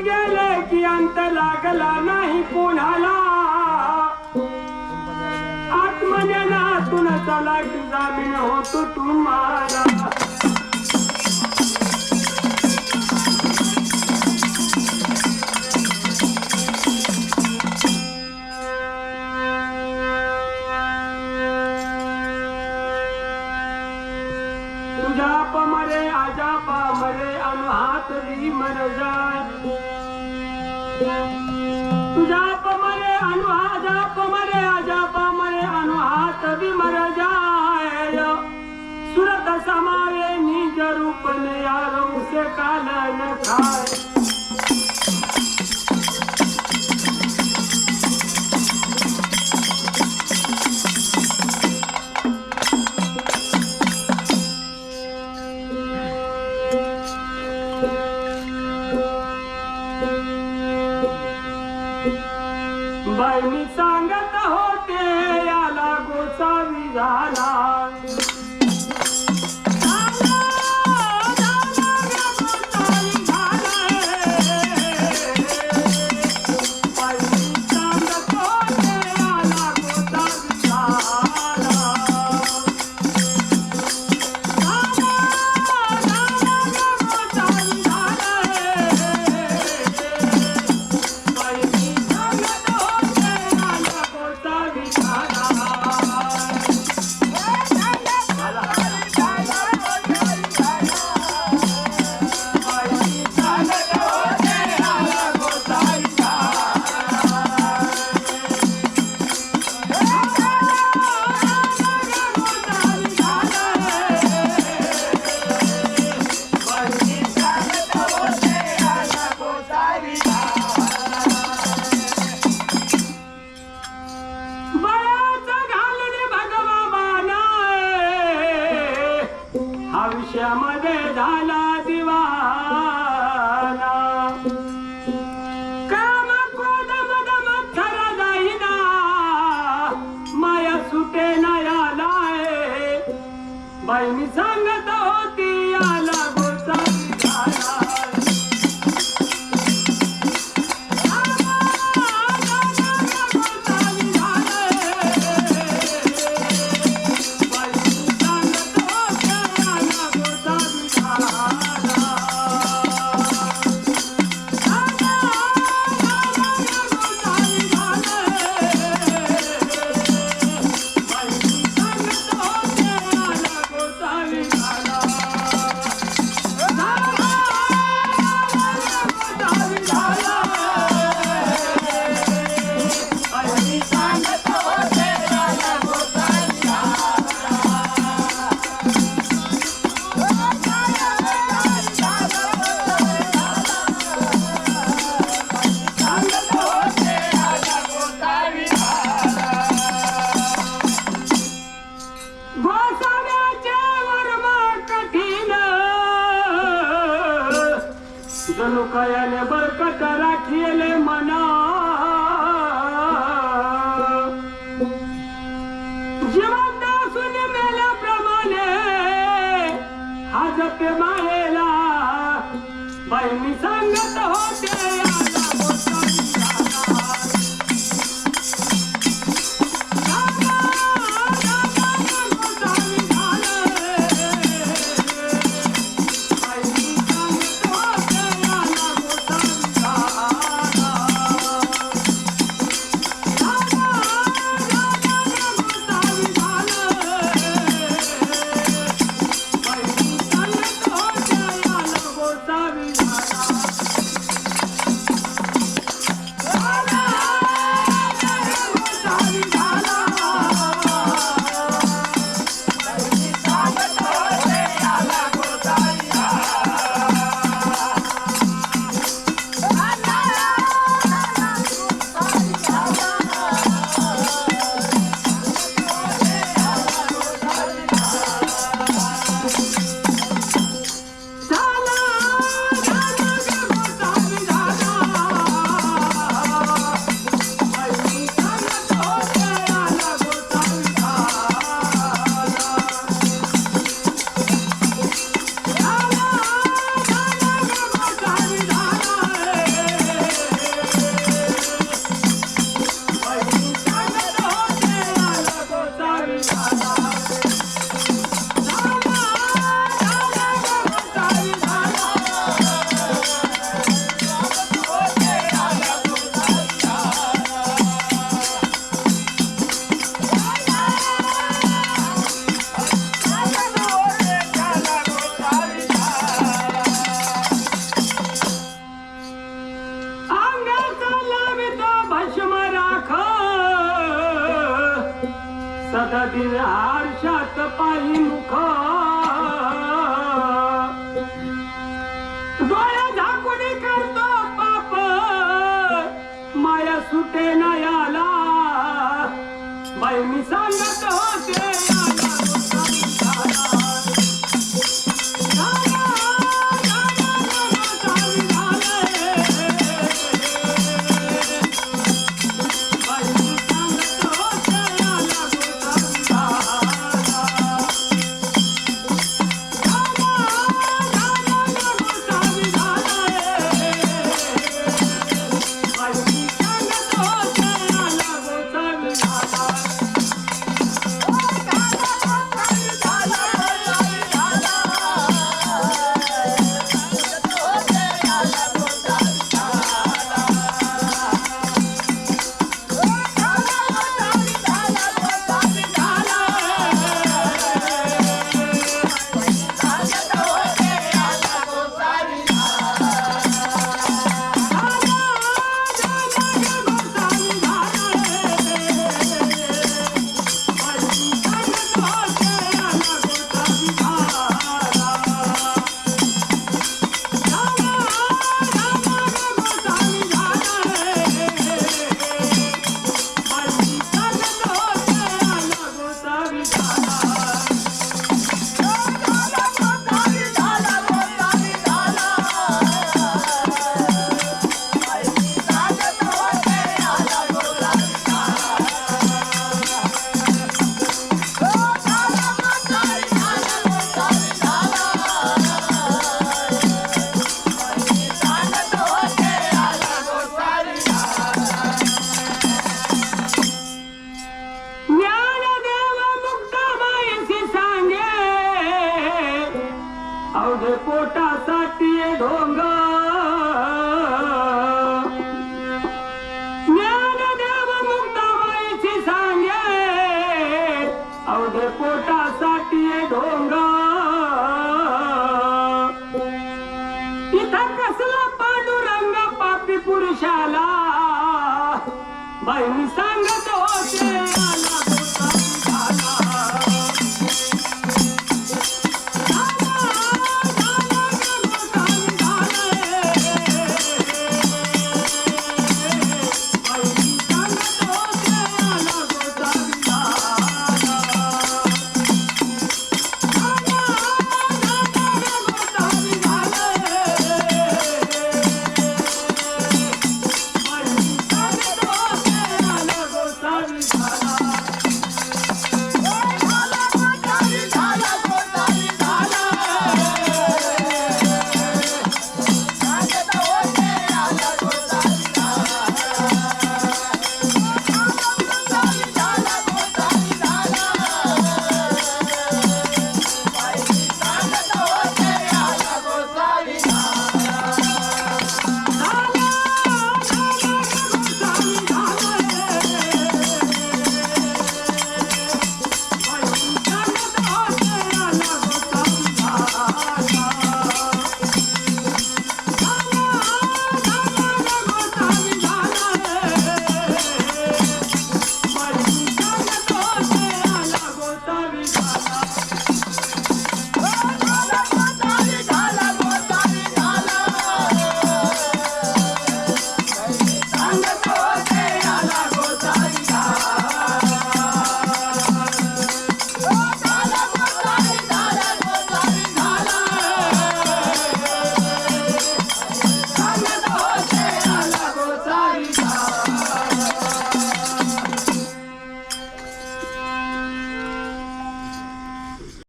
गेले की अंत लागला नाही कोणाला. आत्मज्ञानातून चला की जामीन होतो तुम्हाला. मरे आजा पा मरे अनुहात दी मर जाय तुझ्या पमरे अनु आजा पमरे आजा पामरे अनु हात दी मर जाय सुरत समारे निज रूप ने यारो से कालन खाय बाई मी सांगत होते याला गोसावी झाला झाला, हा जपे मायेला बाई मी सांगत होते Salve! अवघे पोटासाठी ढोंग ज्ञानदेव मुक्ताबाईची सांगे. अवघे पोटासाठी ढोंग इथं कसला पांडुरंग पापी पुरुषाला? बाईनी